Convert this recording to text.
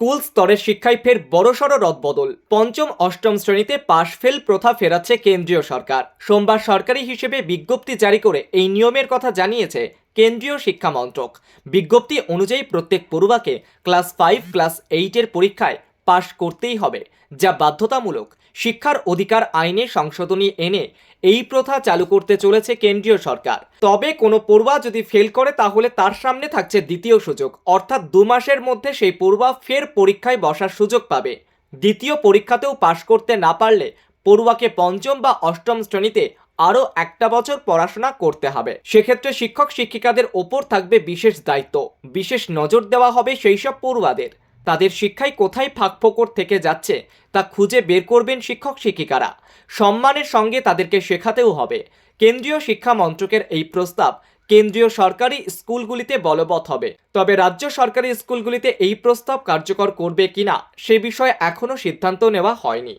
School স্তরের শিক্ষায় ফের বড়সড় রদবদল। পঞ্চম, অষ্টম শ্রেণীতে পাশ ফেল প্রথা ফেরাচ্ছে কেন্দ্রীয় সরকার। সোমবার সরকারি হিসেবে বিজ্ঞপ্তি জারি করে এই নিয়মের কথা জানিয়েছে কেন্দ্রীয় শিক্ষা মন্ত্রক। বিজ্ঞপ্তি অনুযায়ী প্রত্যেক পড়ুয়াকে ক্লাস ফাইভ, ক্লাস এইটের পরীক্ষায় পাশ করতেই হবে, যা বাধ্যতামূলক। শিক্ষার অধিকার আইনে সংশোধনী এনে এই প্রথা চালু করতে চলেছে কেন্দ্রীয় সরকার। তবে কোনো পড়ুয়া যদি ফেল করে, তাহলে তার সামনে থাকছে দ্বিতীয় সুযোগ। অর্থাৎ দু মাসের মধ্যে সেই পড়ুয়া ফের পরীক্ষায় বসার সুযোগ পাবে। দ্বিতীয় পরীক্ষাতেও পাশ করতে না পারলে পড়ুয়াকে পঞ্চম বা অষ্টম শ্রেণীতে আরও একটা বছর পড়াশোনা করতে হবে। সেক্ষেত্রে শিক্ষক শিক্ষিকাদের ওপর থাকবে বিশেষ দায়িত্ব। বিশেষ নজর দেওয়া হবে সেই সব পড়ুয়াদের। তাদের শিক্ষায় কোথায় ফাঁকফোকর থেকে যাচ্ছে তা খুঁজে বের করবেন শিক্ষক শিক্ষিকারা। সম্মানের সঙ্গে তাদেরকে শেখাতেও হবে। কেন্দ্রীয় শিক্ষা মন্ত্রকের এই প্রস্তাব কেন্দ্রীয় সরকারি স্কুলগুলিতে বলবৎ হবে। তবে রাজ্য সরকারি স্কুলগুলিতে এই প্রস্তাব কার্যকর করবে কিনা সে বিষয়ে এখনও সিদ্ধান্ত নেওয়া হয়নি।